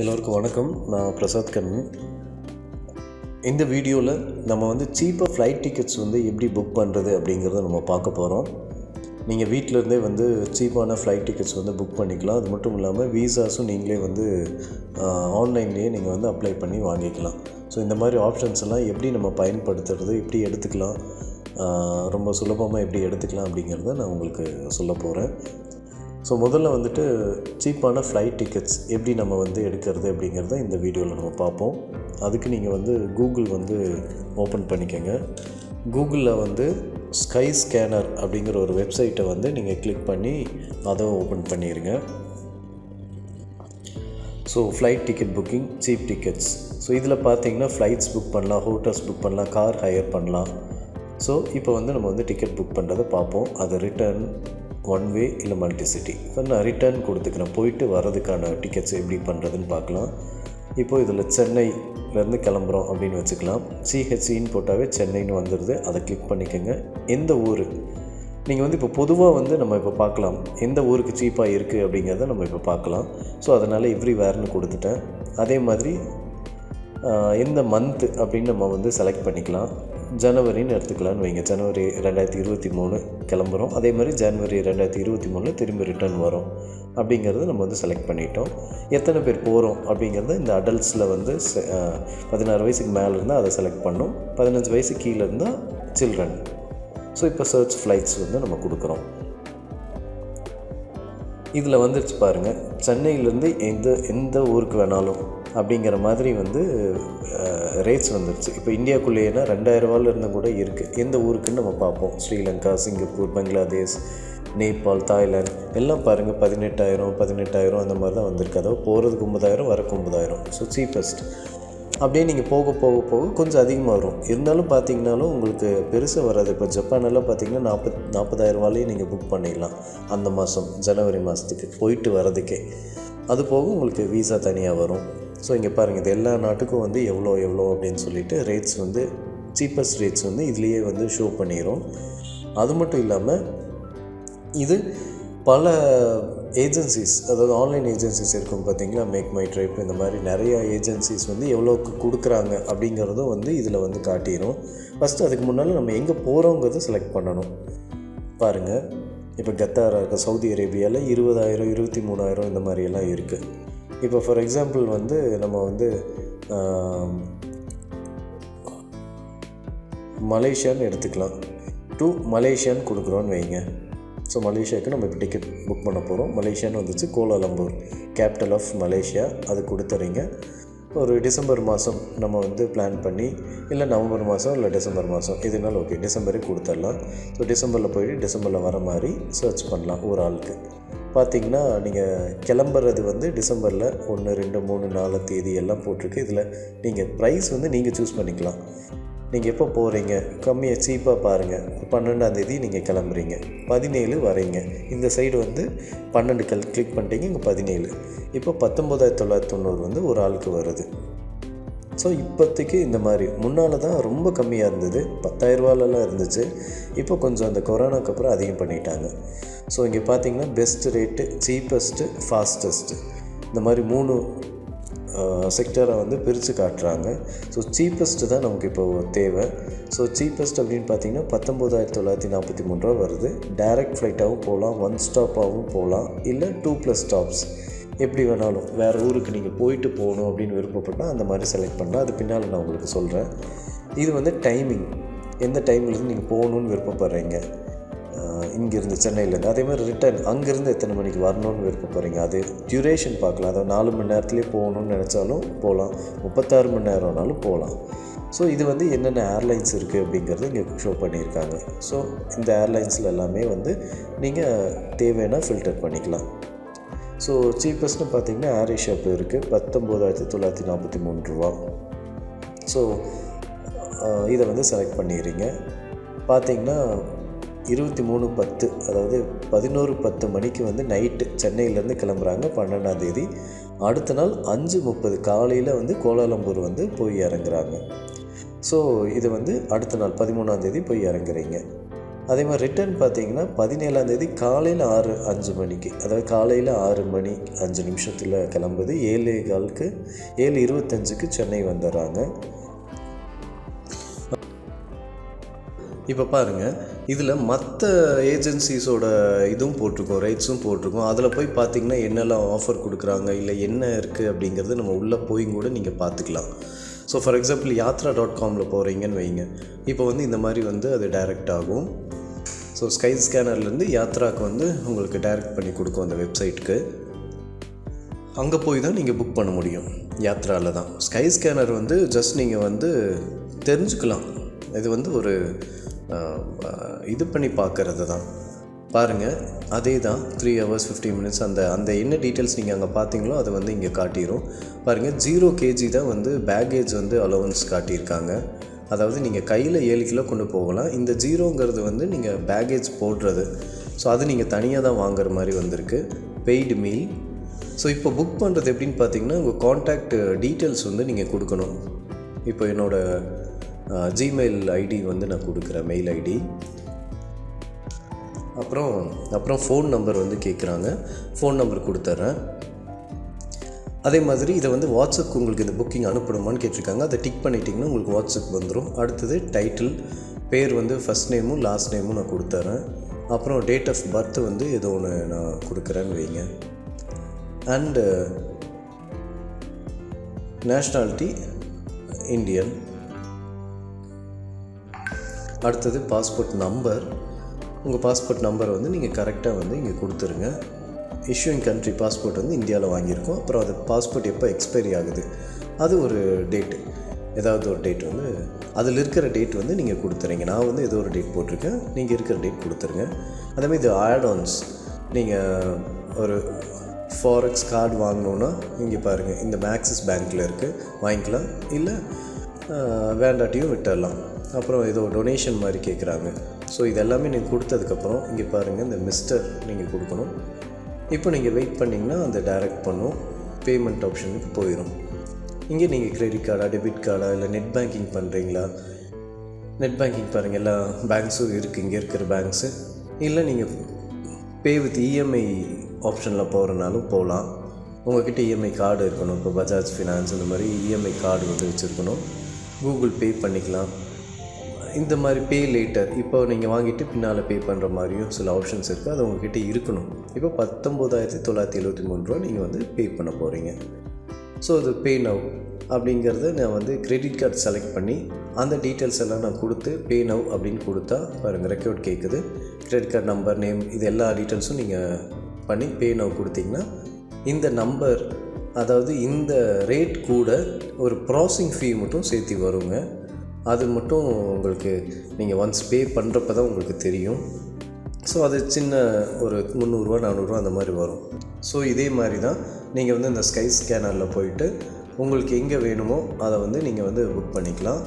எல்லோருக்கும் வணக்கம். நான் பிரசாத் கண்ணன். இந்த வீடியோவில் நம்ம வந்து சீப்பாக ஃப்ளைட் டிக்கெட்ஸ் வந்து எப்படி புக் பண்ணுறது அப்படிங்கிறத நம்ம பார்க்க போகிறோம் நீங்கள் வீட்டிலேருந்தே வந்து சீப்பான ஃப்ளைட் டிக்கெட்ஸ் வந்து புக் பண்ணிக்கலாம். அது மட்டும் இல்லாமல் வீசாஸும் நீங்களே வந்து ஆன்லைன்லேயே நீங்கள் வந்து அப்ளை பண்ணி வாங்கிக்கலாம். ஸோ இந்த மாதிரி ஆப்ஷன்ஸ் எல்லாம் எப்படி நம்ம பயன்படுத்துறது எப்படி எடுத்துக்கலாம் ரொம்ப சுலபமாக எப்படி எடுத்துக்கலாம் அப்படிங்கிறத நான் உங்களுக்கு சொல்ல போகிறேன் ஸோ முதல்ல வந்துட்டு சீப்பான ஃப்ளைட் டிக்கெட்ஸ் எப்படி நம்ம வந்து எடுக்கிறது அப்படிங்கிறத இந்த வீடியோவில் நம்ம பார்ப்போம். அதுக்கு நீங்கள் வந்து கூகுள் வந்து ஓப்பன் பண்ணிக்கோங்க. கூகுளில் வந்து ஸ்கை ஸ்கேனர் அப்படிங்கிற ஒரு வெப்சைட்டை வந்து நீங்கள் கிளிக் பண்ணி அதை ஓப்பன் பண்ணிடுங்க so flight ticket booking cheap tickets so இதில் பார்த்தீங்கன்னா ஃப்ளைட்ஸ் புக் பண்ணலாம் ஹோட்டல்ஸ் புக் பண்ணலாம் கார் ஹையர் பண்ணலாம். ஸோ இப்போ வந்து நம்ம வந்து டிக்கெட் புக் பண்ணுறதை பார்ப்போம். அது ரிட்டர்ன் ஒன் வே இல்லை மல்டி சிட்டி நான் ரிட்டர்ன் கொடுத்துக்கிறேன் போயிட்டு வர்றதுக்கான டிக்கெட்ஸ் எப்படி பண்ணுறதுன்னு பார்க்கலாம். இப்போது இதில் சென்னையிலேருந்து கிளம்புறோம் அப்படின்னு வச்சுக்கலாம். சிஹெச்சின்னு போட்டாவே சென்னைன்னு வந்துடுது அதை கிளிக் பண்ணிக்கோங்க. எந்த ஊர்? நீங்கள் வந்து இப்போ பொதுவாக வந்து நம்ம இப்போ பார்க்கலாம். எந்த ஊருக்கு சீப்பாக இருக்குது அப்படிங்கிறத நம்ம இப்போ பார்க்கலாம். ஸோ அதனால் எவ்ரி வேர்னு கொடுத்துட்டேன். அதே மாதிரி எந்த மந்த்து அப்படின்னு நம்ம வந்து செலக்ட் பண்ணிக்கலாம். ஜனவரின்னு எடுத்துக்கலாம்னு வைங்க. ஜனவரி ரெண்டாயிரத்தி இருபத்தி மூணு கிளம்புறோம். அதே மாதிரி ஜனவரி ரெண்டாயிரத்தி இருபத்தி மூணில் திரும்பி ரிட்டர்ன் வரும். அப்படிங்கிறத நம்ம வந்து செலக்ட் பண்ணிட்டோம். எத்தனை பேர் போகிறோம் அப்படிங்கிறத இந்த அடல்ட்ஸில் வந்து பதினாறு வயசுக்கு மேலே இருந்தால் அதை செலக்ட் பண்ணோம். பதினஞ்சு வயசு கீழே இருந்தால் சில்ட்ரன் ஸோ இப்போ சர்ச் ஃப்ளைட்ஸ் வந்து நம்ம கொடுக்குறோம். இதில் வந்துருச்சு பாருங்கள் சென்னையிலேருந்து எந்த எந்த ஊருக்கு வேணாலும் அப்படிங்கிற மாதிரி வந்து ரேட்ஸ் வந்துருச்சு. இப்போ இந்தியாக்குள்ளேனா ரெண்டாயிரரூவால இருந்து கூட இருக்குது எந்த ஊருக்குன்னு நம்ம பார்ப்போம். Sri Lanka Singapore Bangladesh Nepal Thailand. எல்லாம் பாருங்கள் பதினெட்டாயிரம் பதினெட்டாயிரம் அந்த மாதிரி தான் வந்திருக்கு. அதாவது போகிறதுக்கு ஒம்பதாயிரம் வரக்கு ஒம்பதாயிரம் ஸோ சீப்பஸ்ட் அப்படியே நீங்கள் போக போக போக கொஞ்சம் அதிகமாக வரும். இருந்தாலும் பார்த்தீங்கனாலும் உங்களுக்கு பெருசாக வராது. இப்போ ஜப்பானெல்லாம் பார்த்தீங்கன்னா நாற்பத் நாற்பதாயிரரூவாலேயே நீங்கள் புக் பண்ணிடலாம். அந்த மாதம் ஜனவரி மாதத்துக்கு போயிட்டு வர்றதுக்கே. அது போக உங்களுக்கு வீசா தனியாக வரும். ஸோ இங்கே பாருங்கள் இது எல்லா நாட்டுக்கும் வந்து எவ்வளோ எவ்வளோ அப்படின்னு சொல்லிட்டு ரேட்ஸ் வந்து சீப்பஸ்ட் ரேட்ஸ் வந்து இதுலேயே வந்து ஷோ பண்ணிடும் அது மட்டும் இல்லாமல் இது பல ஏஜென்சிஸ் அதாவது ஆன்லைன் ஏஜென்சிஸ் இருக்கும் பார்த்தீங்களா மேக் மை ட்ரைப் இந்த மாதிரி நிறைய ஏஜென்சிஸ் வந்து எவ்வளோக்கு கொடுக்குறாங்க அப்படிங்கிறதும் வந்து இதில் வந்து காட்டிடும் ஃபஸ்ட்டு அதுக்கு முன்னால் நம்ம எங்கே போகிறோங்கிறத செலக்ட் பண்ணணும். பாருங்கள் இப்போ கத்தாராக இருக்க சவுதி அரேபியாவில் இருபதாயிரம் இருபத்தி மூணாயிரம் இந்த மாதிரியெல்லாம் இருக்குது இப்போ ஃபார் எக்ஸாம்பிள் வந்து நம்ம வந்து மலேசியான்னு எடுத்துக்கலாம். டு மலேசியான்னு கொடுக்குறோன்னு வைங்க. ஸோ மலேசியாவுக்கு நம்ம இப்போ டிக்கெட் புக் பண்ண போகிறோம் மலேசியான்னு வந்துச்சு கோலாலம்பூர். கேபிட்டல் ஆஃப் மலேசியா அது கொடுத்துறீங்க. ஒரு டிசம்பர் மாதம் நம்ம வந்து பிளான் பண்ணி இல்லை நவம்பர் மாதம் இல்லை டிசம்பர் மாதம் எதுனாலும் ஓகே டிசம்பரே கொடுத்துடலாம். ஸோ டிசம்பரில் போயிட்டு டிசம்பரில் வர மாதிரி சர்ச் பண்ணலாம் ஒரு ஆளுக்கு. பார்த்தீங்கன்னா நீங்கள் கிளம்புறது வந்து டிசம்பரில் ஒன்று ரெண்டு மூணு நாலு தேதி எல்லாம் போட்டிருக்கு. இதில் நீங்கள் ப்ரைஸ் வந்து நீங்கள் சூஸ் பண்ணிக்கலாம். நீங்கள் எப்போ போகிறீங்க கம்மியாக சீப்பாக பாருங்கள் பன்னெண்டாந்தேதி நீங்கள் கிளம்புறீங்க. பதினேழு வரீங்க. இந்த சைடு வந்து பன்னெண்டு கல் கிளிக் பண்ணிட்டீங்க இங்கே பதினேழு. இப்போ பத்தொம்போதாயிரத்தி தொள்ளாயிரத்தி தொண்ணூறு வந்து ஒரு ஆளுக்கு வருது. ஸோ இப்போதைக்கு இந்த மாதிரி முன்னால் தான் ரொம்ப கம்மியாக இருந்தது. பத்தாயிரரூவாலலாம் இருந்துச்சு. இப்போ கொஞ்சம் அந்த கொரோனாக்கு அப்புறம் அதிகம் பண்ணிட்டாங்க. ஸோ இங்கே பார்த்தீங்கன்னா பெஸ்ட் ரேட்டு சீப்பஸ்ட்டு ஃபாஸ்டஸ்ட்டு இந்த மாதிரி மூணு செக்டரை வந்து பிரித்து காட்டுறாங்க. ஸோ சீப்பஸ்ட்டு தான் நமக்கு இப்போ தேவை. ஸோ சீப்பஸ்ட் அப்படின்னு பார்த்தீங்கன்னா பத்தொம்போதாயிரத்தி தொள்ளாயிரத்தி நாற்பத்தி மூணு ரூபா வருது. டைரக்ட் ஃப்ளைட்டாகவும் போகலாம் ஒன் ஸ்டாப்பாகவும் போகலாம். இல்லை டூ ப்ளஸ் ஸ்டாப்ஸ் எப்படி வேணாலும் வேறு ஊருக்கு நீங்கள் போயிட்டு போகணும் அப்படின்னு விருப்பப்பட்டால் அந்த மாதிரி செலக்ட் பண்ணால் அது பின்னால் நான் உங்களுக்கு சொல்கிறேன் இது வந்து டைமிங் எந்த டைம்லேருந்து நீங்கள் போகணுன்னு விருப்பப்படுறீங்க? இங்கேருந்து சென்னையிலேருந்து அதே மாதிரி ரிட்டர்ன் அங்கேருந்து எத்தனை மணிக்கு வரணும்னு விருப்பப்படுறீங்க? அது டியூரேஷன் பார்க்கலாம். அதாவது நாலு மணி நேரத்துலேயே போகணும்னு நினச்சாலும் போகலாம். முப்பத்தாறு மணி நேரம்னாலும் போகலாம். ஸோ இது வந்து என்னென்ன ஏர்லைன்ஸ் இருக்குது அப்படிங்கிறது இங்கே ஷோ பண்ணியிருக்காங்க. ஸோ இந்த ஏர்லைன்ஸில் எல்லாமே வந்து நீங்கள் தேவைன்னா ஃபில்டர் பண்ணிக்கலாம். ஸோ சீப்பஸ்ட்னு பார்த்திங்கன்னா ஏர் ஷாப் இருக்குது பத்தொம்போதாயிரத்தி தொள்ளாயிரத்தி நாற்பத்தி மூணு ரூபா. ஸோ இதை வந்து செலக்ட் பண்ணிடுறீங்க. பார்த்திங்கன்னா இருபத்தி மூணு பத்து அதாவது பதினோரு பத்து மணிக்கு வந்து நைட்டு சென்னையிலேருந்து கிளம்புறாங்க பன்னெண்டாம் தேதி. அடுத்த நாள் அஞ்சு முப்பது காலையில் வந்து கோலாலம்பூர் வந்து போய் இறங்குறாங்க. ஸோ இது வந்து அடுத்த நாள் பதிமூணாம் தேதி போய் இறங்குறீங்க. அதே மாதிரி ரிட்டர்ன் பார்த்தீங்கன்னா பதினேழாந்தேதி காலையில் ஆறு அஞ்சு மணிக்கு. அதாவது காலையில் ஆறு மணி அஞ்சு நிமிஷத்தில் கிளம்புது. ஏழு காலுக்கு ஏழு இருபத்தஞ்சுக்கு சென்னை வந்துடுறாங்க. இப்போ பாருங்கள் இதில் மற்ற ஏஜென்சிஸோட இதுவும் போட்டிருக்கோம் ரைட்ஸும் போட்டிருக்கோம். அதில் போய் பார்த்தீங்கன்னா என்னெல்லாம் ஆஃபர் கொடுக்குறாங்க இல்லை என்ன இருக்குது அப்படிங்கிறது நம்ம உள்ளே போய் கூட நீங்கள் பார்த்துக்கலாம். So for example Yatra dot காமில் போகிறீங்கன்னு வைங்க. இப்போ வந்து இந்த மாதிரி வந்து அது டைரக்ட் ஆகும். ஸோ ஸ்கை ஸ்கேனர்லேருந்து யாத்ராக்கு வந்து உங்களுக்கு டைரக்ட் பண்ணி கொடுக்கும் அந்த வெப்சைட்டுக்கு அங்கே போய் தான் நீங்கள் புக் பண்ண முடியும். யாத்ராவில் தான். ஸ்கை ஸ்கேனர் வந்து ஜஸ்ட் நீங்கள் வந்து தெரிஞ்சுக்கலாம். இது வந்து ஒரு இது பண்ணி பார்க்கறது தான். பாருங்கள் அதே தான் த்ரீ ஹவர்ஸ் ஃபிஃப்டி மினிட்ஸ் அந்த அந்த என்ன டீட்டெயில்ஸ் நீங்கள் அங்கே பார்த்தீங்களோ அதை வந்து இங்கே காட்டிடும் பாருங்கள் ஜீரோ கேஜி தான் வந்து பேக்கேஜ் வந்து அலோவன்ஸ் காட்டியிருக்காங்க. அதாவது நீங்கள் கையில் ஏழு கிலோ கொண்டு போகலாம். இந்த ஜீரோங்கிறது வந்து நீங்கள் பேக்கேஜ் போடுறது. ஸோ அது நீங்கள் தனியாக தான் வாங்குற மாதிரி வந்திருக்கு. பெய்டு மீல் ஸோ இப்போ புக் பண்ணுறது எப்படின்னு பார்த்தீங்கன்னா உங்கள் காண்டாக்ட் டீட்டெயில்ஸ் வந்து நீங்கள் கொடுக்கணும். இப்போ என்னோடய ஜிமெயில் ஐடி வந்து நான் கொடுக்குறேன் மெயில் ஐடி அப்புறம் அப்புறம் ஃபோன் நம்பர் வந்து கேட்குறாங்க ஃபோன் நம்பர் கொடுத்துட்றேன். அதே மாதிரி இதை வந்து வாட்ஸ்அப் உங்களுக்கு இந்த புக்கிங் அனுப்பணுமான்னு கேட்டிருக்காங்க. அதை டிக் பண்ணிட்டீங்கன்னா உங்களுக்கு வாட்ஸ்அப் வந்துடும் அடுத்தது டைட்டில் பேர் வந்து ஃபஸ்ட் நேமும் லாஸ்ட் நேமும் நான் கொடுத்துறேன். அப்புறம் டேட் ஆஃப் பர்த் வந்து ஏதோ ஒன்று நான் கொடுக்குறேன்னு வைங்க. அண்டு நேஷ்னாலிட்டி இந்தியன் அடுத்தது பாஸ்போர்ட் நம்பர் உங்கள் பாஸ்போர்ட் நம்பரை வந்து நீங்கள் கரெக்டாக வந்து இங்கே கொடுத்துருங்க. இஷ்யூங் கண்ட்ரி பாஸ்போர்ட் வந்து இந்தியாவில் வாங்கியிருக்கோம். அப்புறம் அது பாஸ்போர்ட் எப்போ எக்ஸ்பைரி ஆகுது? அது ஒரு டேட்டு ஏதாவது ஒரு டேட் வந்து அதில் இருக்கிற டேட் வந்து நீங்கள் கொடுத்துறீங்க நான் வந்து ஏதோ ஒரு டேட் போட்டிருக்கேன். நீங்கள் இருக்கிற டேட் கொடுத்துருங்க. அதேமாதிரி இது ஆட்-ஆன்ஸ் நீங்கள் ஒரு ஃபாரெக்ஸ் கார்டு வாங்கணுன்னா இங்கே பாருங்கள் இந்த மேக்ஸிஸ் பேங்க்கில் இருக்குது வாங்கிக்கலாம். இல்லை வேண்டாட்டியும் விட்டுடலாம். அப்புறம் ஏதோ டொனேஷன் மாதிரி கேட்குறாங்க ஸோ இதெல்லாமே நீங்கள் கொடுத்ததுக்கப்புறம் இங்கே பாருங்கள் இந்த மிஸ்டர் நீங்கள் கொடுக்கணும். இப்போ நீங்கள் வெயிட் பண்ணிங்கன்னா அந்த டைரக்ட் பண்ணும். பேமெண்ட் ஆப்ஷனுக்கு போயிடும் இங்கே நீங்கள் கிரெடிட் கார்டா டெபிட் கார்டா இல்லை நெட் பேங்கிங் பண்ணுறீங்களா நெட் பேங்கிங் பாருங்கள் எல்லா பேங்க்ஸும் இருக்குது இங்கே இருக்கிற பேங்க்ஸு இல்லை நீங்கள் பே வித் இஎம்ஐ ஆப்ஷனில் போகிறனாலும் போகலாம். உங்ககிட்ட இஎம்ஐ கார்டு இருக்கணும். இப்போ பஜாஜ் ஃபினான்ஸ் இந்த மாதிரி இஎம்ஐ கார்டு வந்து வச்சுருக்கணும். கூகுள் பே பண்ணிக்கலாம். இந்த மாதிரி பே லேட்டர் இப்போ நீங்கள் வாங்கிட்டு பின்னால் பே பண்ணுற மாதிரியும் சில ஆப்ஷன்ஸ் இருக்குது அது உங்ககிட்ட இருக்கணும். இப்போ பத்தொம்போதாயிரத்தி தொள்ளாயிரத்தி எழுபத்தி மூணு ரூபா நீங்கள் வந்து பே பண்ண போகிறீங்க ஸோ அது பே நவ் அப்படிங்கிறத நான் வந்து கிரெடிட் கார்டு செலக்ட் பண்ணி அந்த டீட்டெயில்ஸ் எல்லாம் நான் கொடுத்து பே நவ் அப்படின்னு கொடுத்தா பாருங்கள் ரெக்கார்ட் கேட்குது கிரெடிட் கார்டு நம்பர் நேம் இது எல்லா டீட்டெயில்ஸும் நீங்கள் பண்ணி பே நவ் கொடுத்தீங்கன்னா இந்த நம்பர் அதாவது இந்த ரேட் கூட ஒரு ப்ராசிங் ஃபீ மட்டும் சேர்த்து வருங்க. அது மட்டும் உங்களுக்கு நீங்கள் ஒன்ஸ் பே பண்ணுறப்ப தான் உங்களுக்கு தெரியும். ஸோ அது சின்ன ஒரு முந்நூறுரூவா நானூறுரூவா அந்த மாதிரி வரும். ஸோ இதே மாதிரி தான் நீங்கள் வந்து இந்த ஸ்கை ஸ்கேனரில் போயிட்டு உங்களுக்கு எங்கே வேணுமோ அதை வந்து நீங்கள் வந்து புக் பண்ணிக்கலாம்.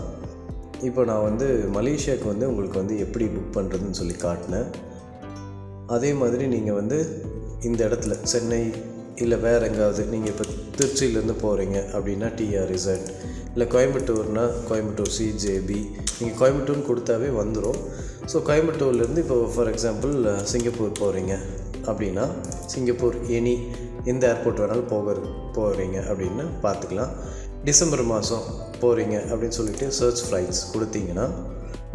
இப்போ நான் வந்து மலேசியாவுக்கு வந்து உங்களுக்கு வந்து எப்படி புக் பண்ணுறதுன்னு சொல்லி காட்டினேன். அதே மாதிரி நீங்கள் வந்து இந்த இடத்துல சென்னை இல்லை வேறு எங்காவது நீங்கள் இப்போ திருச்சியிலேருந்து போகிறீங்க அப்படின்னா டிஆர் ரிசர்ட் இல்லை கோயம்புத்தூர்னால் கோயம்புத்தூர் சிஜேபி நீங்கள் கோயம்புத்தூர்னு கொடுத்தாவே வந்துடும் ஸோ கோயம்புத்தூர்லேருந்து இப்போ ஃபார் எக்ஸாம்பிள் சிங்கப்பூர் போகிறீங்க அப்படின்னா சிங்கப்பூர் எனி எந்த ஏர்போர்ட் வேணாலும் போக போகிறீங்க அப்படின்னு பார்த்துக்கலாம். டிசம்பர் மாதம் போகிறீங்க அப்படின்னு சொல்லிட்டு சர்ச் ஃப்ளைட்ஸ் கொடுத்தீங்கன்னா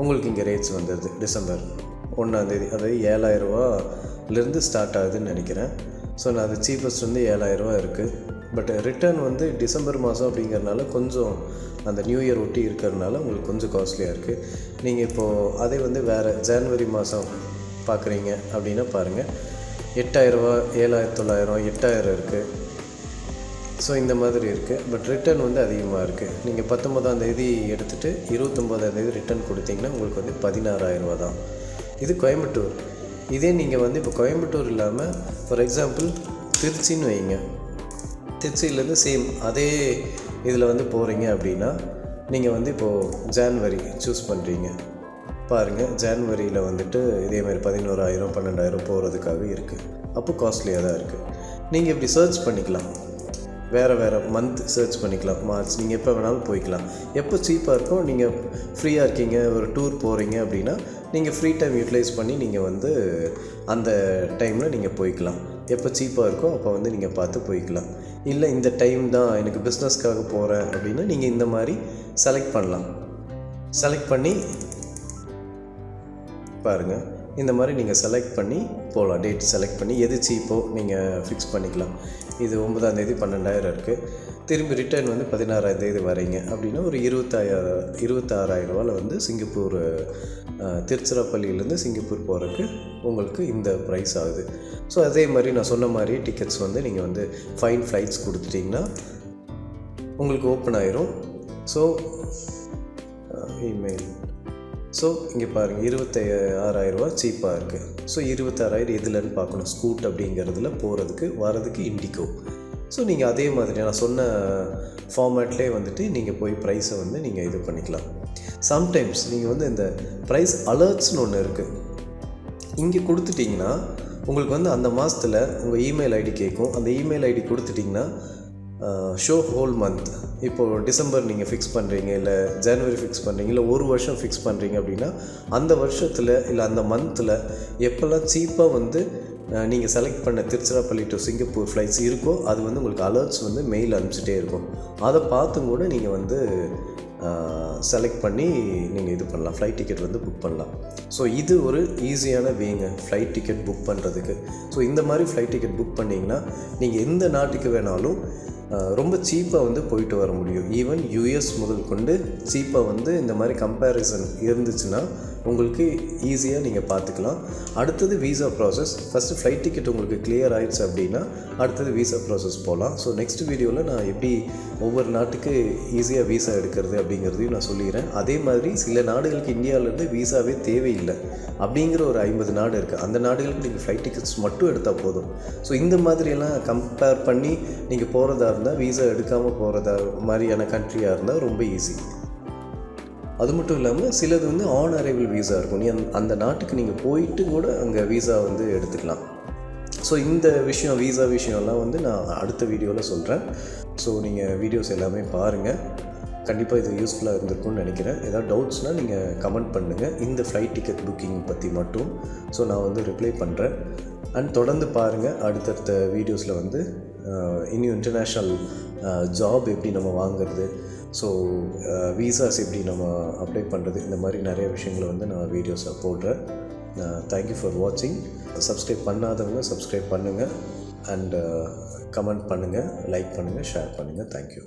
உங்களுக்கு இங்கே ரேட்ஸ் வந்துடுது டிசம்பர் ஒன்றாந்தேதி அதாவது ஏழாயிரரூவாலேருந்து ஸ்டார்ட் ஆகுதுன்னு நினைக்கிறேன். ஸோ நான் அது சீப்பஸ்ட் வந்து ஏழாயிரரூவா இருக்குது பட் ரிட்டர்ன் வந்து டிசம்பர் மாதம் அப்படிங்கிறனால கொஞ்சம் அந்த நியூ இயர் ஒட்டி இருக்கிறதுனால உங்களுக்கு கொஞ்சம் காஸ்ட்லியாக இருக்குது நீங்கள் இப்போது அதே வந்து வேறு ஜான்வரி மாதம் பார்க்குறீங்க அப்படின்னா பாருங்கள் எட்டாயிரரூவா ஏழாயிரத்தி தொள்ளாயிரம் எட்டாயிரம் இருக்குது ஸோ இந்த மாதிரி இருக்குது பட் ரிட்டர்ன் வந்து அதிகமாக இருக்குது நீங்கள் பத்தொன்பதாம் தேதி எடுத்துகிட்டு இருபத்தொம்போதாந்தேதி ரிட்டர்ன் கொடுத்தீங்கன்னா உங்களுக்கு வந்து பதினாறாயிரரூவா தான். இது கோயம்புத்தூர் இதே நீங்கள் வந்து இப்போ கோயம்புத்தூர் இல்லாமல் ஃபார் எக்ஸாம்பிள் திருச்சின்னு வைங்க. திருச்சியிலேருந்து சேம் அதே இதில் வந்து போகிறீங்க அப்படின்னா நீங்கள் வந்து இப்போது ஜான்வரி சூஸ் பண்ணுறீங்க பாருங்கள் ஜான்வரியில் வந்துட்டு இதே மாதிரி பதினோராயிரம் பன்னெண்டாயிரம் போகிறதுக்காக இருக்குது அப்போ காஸ்ட்லியாக தான் இருக்குது நீங்கள் இப்படி சர்ச் பண்ணிக்கலாம். வேறு வேறு மந்த் சர்ச் பண்ணிக்கலாம். மார்ச் நீங்கள் எப்போ வேணாலும் போய்க்கலாம். எப்போ சீப்பாக இருக்கோ நீங்கள் ஃப்ரீயாக இருக்கீங்க ஒரு டூர் போகிறீங்க அப்படின்னா நீங்கள் ஃப்ரீ டைம் யூட்டிலைஸ் பண்ணி நீங்கள் வந்து அந்த டைமில் நீங்கள் போய்க்கலாம். எப்போ சீப்பாக இருக்கோ அப்போ வந்து நீங்கள் பார்த்து போய்க்கலாம். இல்லை இந்த டைம் தான் எனக்கு பிஸ்னஸ்க்காக போகிறேன் அப்படின்னா நீங்கள் இந்த மாதிரி செலக்ட் பண்ணலாம். செலக்ட் பண்ணி பாருங்கள் இந்த மாதிரி நீங்கள் செலக்ட் பண்ணி போகலாம் டேட் செலக்ட் பண்ணி எது சீப்போ நீங்கள் ஃபிக்ஸ் பண்ணிக்கலாம். இது ஒன்பதாம் தேதி பன்னெண்டாயிரம் இருக்குது திரும்பி ரிட்டர்ன் வந்து பதினாறாம் தேதி வரீங்க அப்படின்னா ஒரு இருபத்தாயிரம் இருபத்தாறாயிரம் வந்து சிங்கப்பூர் திருச்சிராப்பள்ளியிலேருந்து சிங்கப்பூர் போகிறதுக்கு உங்களுக்கு இந்த ப்ரைஸ் ஆகுது. ஸோ அதே மாதிரி நான் சொன்ன மாதிரி டிக்கெட்ஸ் வந்து நீங்கள் வந்து ஃபைன் ஃப்ளைட்ஸ் கொடுத்துட்டிங்கன்னா உங்களுக்கு ஓப்பன் ஆயிரும். ஸோ இமெயில் ஸோ இங்கே பாருங்கள் இருபத்தி ஆறாயிரரூவா சீப்பாக இருக்குது ஸோ இருபத்தாறாயிரம் எதுலன்னு பார்க்கணும். ஸ்கூட் அப்படிங்கிறதுல போகிறதுக்கு வரதுக்கு இண்டிகோ ஸோ நீங்கள் அதே மாதிரி நான் சொன்ன ஃபார்மேட்லேயே வந்துட்டு நீங்கள் போய் ப்ரைஸை வந்து நீங்கள் இது பண்ணிக்கலாம். சம்டைம்ஸ் நீங்கள் வந்து இந்த ப்ரைஸ் அலர்ட்ஸ்னு ஒன்று இருக்குது இங்கே கொடுத்துட்டிங்கன்னா உங்களுக்கு வந்து அந்த மாதத்தில் உங்கள் இமெயில் ஐடி கேட்கும் அந்த இமெயில் ஐடி கொடுத்துட்டிங்கன்னா ஷோ ஹோல் மந்த் இப்போது டிசம்பர் நீங்கள் ஃபிக்ஸ் பண்ணுறீங்க இல்லை ஜனவரி ஃபிக்ஸ் பண்ணுறீங்க இல்லை ஒரு வருஷம் ஃபிக்ஸ் பண்ணுறீங்க அப்படின்னா அந்த வருஷத்தில் இல்லை அந்த மந்தில் எப்போல்லாம் சீப்பாக வந்து நீங்கள் செலக்ட் பண்ண திருச்சிராப்பள்ளி டு சிங்கப்பூர் ஃப்ளைட்ஸ் இருக்கோ அது வந்து உங்களுக்கு அலர்ட்ஸ் வந்து மெயில் அனுப்பிச்சிட்டே இருக்கும். அதை பார்த்தும் கூட நீங்கள் வந்து செலக்ட் பண்ணி நீங்கள் இது பண்ணலாம். ஃப்ளைட் டிக்கெட் வந்து புக் பண்ணலாம். ஸோ இது ஒரு ஈஸியான வேங்க ஃப்ளைட் டிக்கெட் புக் பண்ணுறதுக்கு ஸோ இந்த மாதிரி ஃப்ளைட் டிக்கெட் புக் பண்ணிங்கன்னா நீங்கள் எந்த நாட்டுக்கு வேணாலும் ரொம்ப சீப்பாக வந்து போயிட்டு வர முடியும். ஈவன் யூஎஸ் முதல் கொண்டு சீப்பாக வந்து இந்த மாதிரி கம்பேரிசன் இருந்துச்சுன்னா உங்களுக்கு ஈஸியாக நீங்கள் பார்த்துக்கலாம் அடுத்தது visa process first flight ticket உங்களுக்கு கிளியர் ஆயிடுச்சு அப்படின்னா அடுத்தது வீசா ப்ராசஸ் போகலாம் ஸோ நெக்ஸ்ட் வீடியோவில் நான் எப்படி ஒவ்வொரு நாட்டுக்கு ஈஸியாக வீசா எடுக்கிறது அப்படிங்கிறதையும் நான் சொல்லிடுறேன். அதே மாதிரி சில நாடுகளுக்கு இந்தியாவிலேருந்து வீசாவே தேவையில்லை அப்படிங்கிற ஒரு ஐம்பது நாடு இருக்குது அந்த நாடுகளுக்கு நீங்கள் ஃப்ளைட் டிக்கெட்ஸ் மட்டும் எடுத்தால் போதும். ஸோ இந்த மாதிரியெல்லாம் கம்பேர் பண்ணி நீங்கள் போகிறதா இருந்தால் வீசா எடுக்காமல் போகிறதா மாதிரியான கண்ட்ரியாக இருந்தால் ரொம்ப ஈஸி அது மட்டும் இல்லாமல் சிலது வந்து ஆன் அரைவல் வீசா இருக்கும். நீ அந்த- நாட்டுக்கு நீங்கள் போயிட்டு கூட அங்கே வீசா வந்து எடுத்துக்கலாம். ஸோ இந்த விஷயம் வீசா விஷயம்லாம் வந்து நான் அடுத்த வீடியோவில் சொல்கிறேன் ஸோ நீங்கள் வீடியோஸ் எல்லாமே பாருங்கள் கண்டிப்பாக இது யூஸ்ஃபுல்லாக இருந்திருக்கும்னு நினைக்கிறேன். ஏதாவது டவுட்ஸ்னால் நீங்கள் கமெண்ட் பண்ணுங்கள் இந்த ஃப்ளைட் டிக்கெட் புக்கிங் பற்றி மட்டும். ஸோ நான் வந்து ரிப்ளை பண்ணுறேன் அண்ட் தொடர்ந்து பாருங்கள் அடுத்தடுத்த வீடியோஸில் வந்து இன்னும் இன்டர்நேஷ்னல் ஜாப் எப்படி நம்ம வாங்குறது ஸோ வீசாஸ் uh, எப்படி நம்ம அப்ளை பண்ணுறது இந்த மாதிரி நிறைய விஷயங்களை வந்து நான் வீடியோஸை போடுறேன். தேங்க்யூ ஃபார் வாட்சிங் சப்ஸ்கிரைப் பண்ணாதவங்க சப்ஸ்கிரைப் பண்ணுங்கள் அண்டு கமெண்ட் uh, பண்ணுங்கள் லைக் பண்ணுங்கள் ஷேர் பண்ணுங்கள் தேங்க்யூ